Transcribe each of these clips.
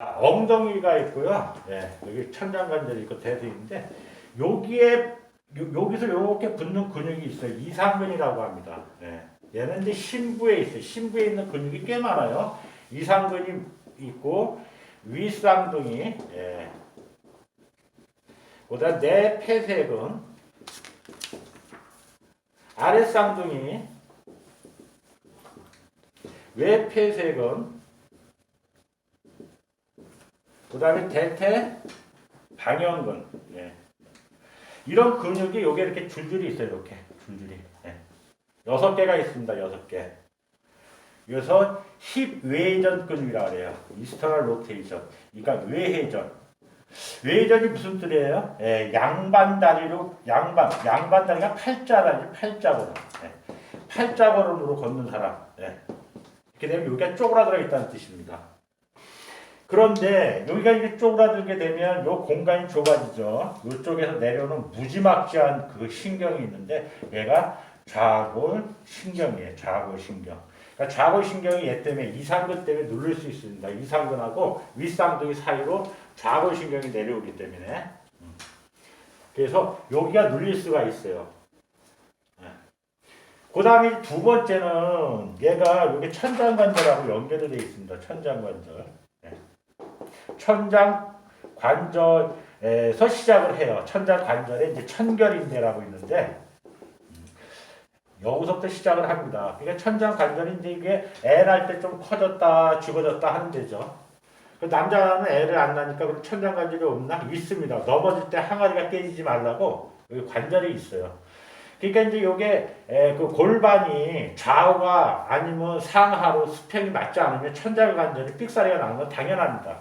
아, 엉덩이가 있고요. 예, 여기 천장관절이 있고 있는데 여기에 요, 여기서 이렇게 붙는 근육이 있어요. 이상근이라고 합니다. 예. 얘는 이제 심부에 있어요. 심부에 있는 근육이 꽤 많아요. 이상근이 있고 윗쌍둥이, 예. 그다음 내 폐색은 아랫쌍둥이, 외폐색은 그 다음에 대퇴 방형근. 예. 이런 근육이 요게 이렇게 줄줄이 있어요 이렇게. 줄줄이. 예. 여섯 개가 있습니다 여섯 개. 그래서 힙 외회전 근육이라고 그래요. 이스터널 로테이션. 그러니까 외회전. 외회전이 무슨 뜻이에요? 예, 양반 다리로 양반. 양반 다리가 팔자라지 팔자 걸음 예. 팔자 걸음으로 걷는 사람. 예. 이렇게 되면 여기가 쪼그라들어 있다는 뜻입니다 그런데 여기가 이렇게 쪼그라들게 되면 요 공간이 좁아지죠. 이쪽에서 내려오는 무지막지한 그 신경이 있는데 얘가 좌골 신경이에요. 좌골 신경. 그러니까 좌골 신경이 얘 때문에 이상근 때문에 누를 수 있습니다. 이상근하고 윗쌍둥이 사이로 좌골 신경이 내려오기 때문에 음. 그래서 여기가 눌릴 수가 있어요. 그 다음에 두 번째는 얘가 여기 천장관절하고 연결이 되어 있습니다. 천장관절. 천장 관절에서 시작을 해요. 천장 관절에 이제 천결인대라고 있는데 음, 여기서부터 시작을 합니다. 그러니까 천장 관절이 이제 이게 애 낳을 때 좀 커졌다 죽어졌다 하는 데죠. 그 남자는 애를 안 낳으니까 천장 관절이 없나? 있습니다. 넘어질 때 항아리가 깨지지 말라고 여기 관절이 있어요. 그러니까 이제 요게 에, 그 골반이 좌우가 아니면 상하로 수평이 맞지 않으면 천장 관절이 삑사리가 나는 건 당연합니다.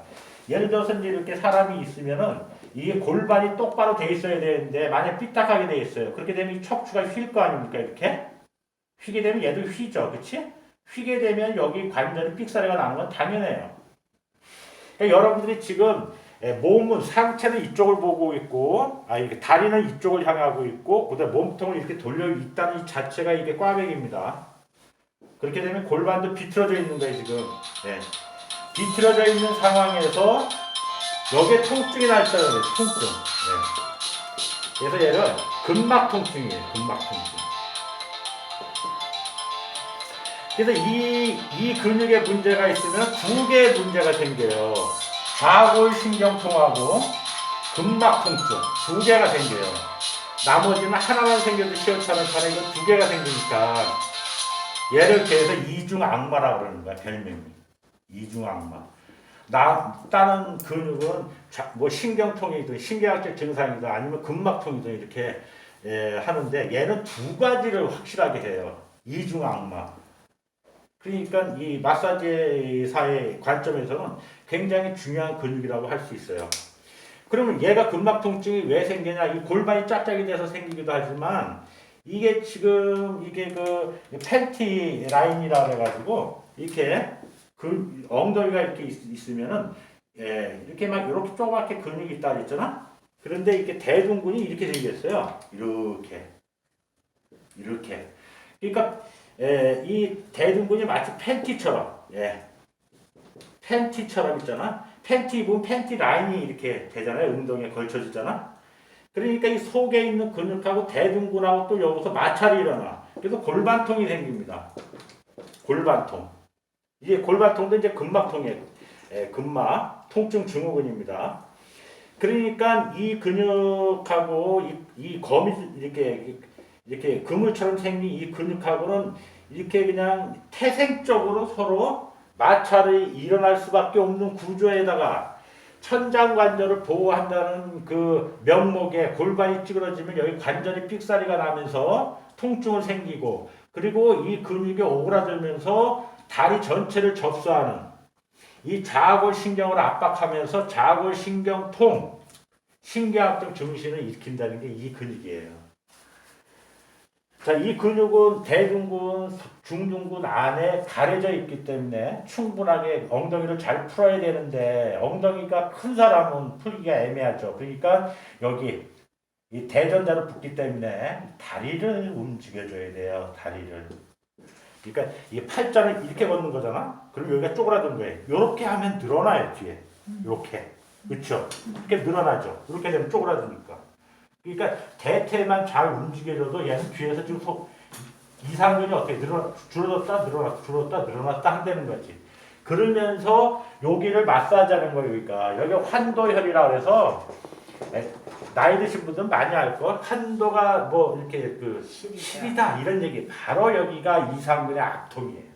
예를 들어서 이제 이렇게 사람이 있으면은 이게 골반이 똑바로 돼 있어야 되는데 만약 삐딱하게 돼 있어요. 그렇게 되면 이 척추가 휠 거 아닙니까 이렇게? 휘게 되면 얘도 휘죠, 그렇지? 휘게 되면 여기 관절이 삑사리가 나는 건 당연해요. 그러니까 여러분들이 지금 예, 몸은 상체는 이쪽을 보고 있고, 아 이렇게 다리는 이쪽을 향하고 있고, 그다음 몸통을 이렇게 돌려 있다는 이 자체가 이게 꽈배기입니다. 그렇게 되면 골반도 비틀어져 있는 거예요 지금. 예. 비틀어져 있는 상황에서 여기에 통증이 날 때는 통증. 네. 그래서 얘는 근막 통증이에요. 근막 통증. 그래서 이, 이 근육에 문제가 있으면 두 개의 문제가 생겨요. 좌골신경통하고 근막 통증 두 개가 생겨요. 나머지는 하나만 생겨도 시원찮은 이거 두 개가 생기니까 얘를 그래서 이중 악마라고 그러는 거야 별명이. 이중악마. 나 다른 근육은 자, 뭐 신경통이든 신경학적 증상이든 아니면 근막통이든 이렇게 예, 하는데 얘는 두 가지를 확실하게 해요. 이중 악마. 그러니까 이 마사지사의 관점에서는 굉장히 중요한 근육이라고 할 수 있어요. 그러면 얘가 근막통증이 왜 생기냐? 이 골반이 짝짝이 돼서 생기기도 하지만 이게 지금 이게 그 팬티 라인이라 그래가지고 이렇게 그 엉덩이가 이렇게 있, 으면은 예, 이렇게 막 이렇게 조그맣게 근육이 있다 그랬잖아. 그런데 이렇게 대둔근이 이렇게 생겼어요. 이렇게 이렇게. 그러니까 예, 이 대둔근이 마치 팬티처럼 예, 팬티처럼 있잖아. 팬티 입으면 팬티 라인이 이렇게 되잖아요. 엉덩이에 걸쳐지잖아. 그러니까 이 속에 있는 근육하고 대둔근하고 또 여기서 마찰이 일어나. 그래서 골반통이 생깁니다. 골반통. 이게 골반통도 이제 근막통이에요. 예, 근막 통증 증후군입니다. 그러니까 이 근육하고 이, 이 검이 이렇게 이렇게 그물처럼 생긴 이 근육하고는 이렇게 그냥 태생적으로 서로 마찰이 일어날 수밖에 없는 구조에다가 천장 관절을 보호한다는 그 명목에 골반이 찌그러지면 여기 관절이 삑사리가 나면서 통증을 생기고 그리고 이 근육이 오그라들면서 다리 전체를 접수하는 이 좌골 신경을 압박하면서 좌골 신경통, 신경학적 증신을 일으킨다는 게 이 근육이에요. 자, 이 근육은 대둔근, 중둔근 안에 가려져 있기 때문에 충분하게 엉덩이를 잘 풀어야 되는데 엉덩이가 큰 사람은 풀기가 애매하죠. 그러니까 여기 이 대전자로 붙기 때문에 다리를 움직여줘야 돼요. 다리를. 그러니까 이 팔자를 이렇게 걷는 거잖아. 그럼 여기가 쪼그라든 거예요. 이렇게 하면 늘어나요 뒤에. 이렇게 그렇죠? 이렇게 늘어나죠. 이렇게 되면 쪼그라드니까. 그러니까 대퇴만 잘 움직여줘도 얘는 뒤에서 지금 속 이상근이 어떻게 늘어 줄어들었다 늘어났다 줄어들었다 늘어났다 한다는 거지. 그러면서 여기를 마사지하는 거예요. 그러니까 여기 환도혈이라 그래서 에, 나이 드신 분들은 많이 알 걸. 환도가 뭐 이렇게 그 시리다. 시리다 이런 얘기. 바로 여기가 이상근의 악통이에요.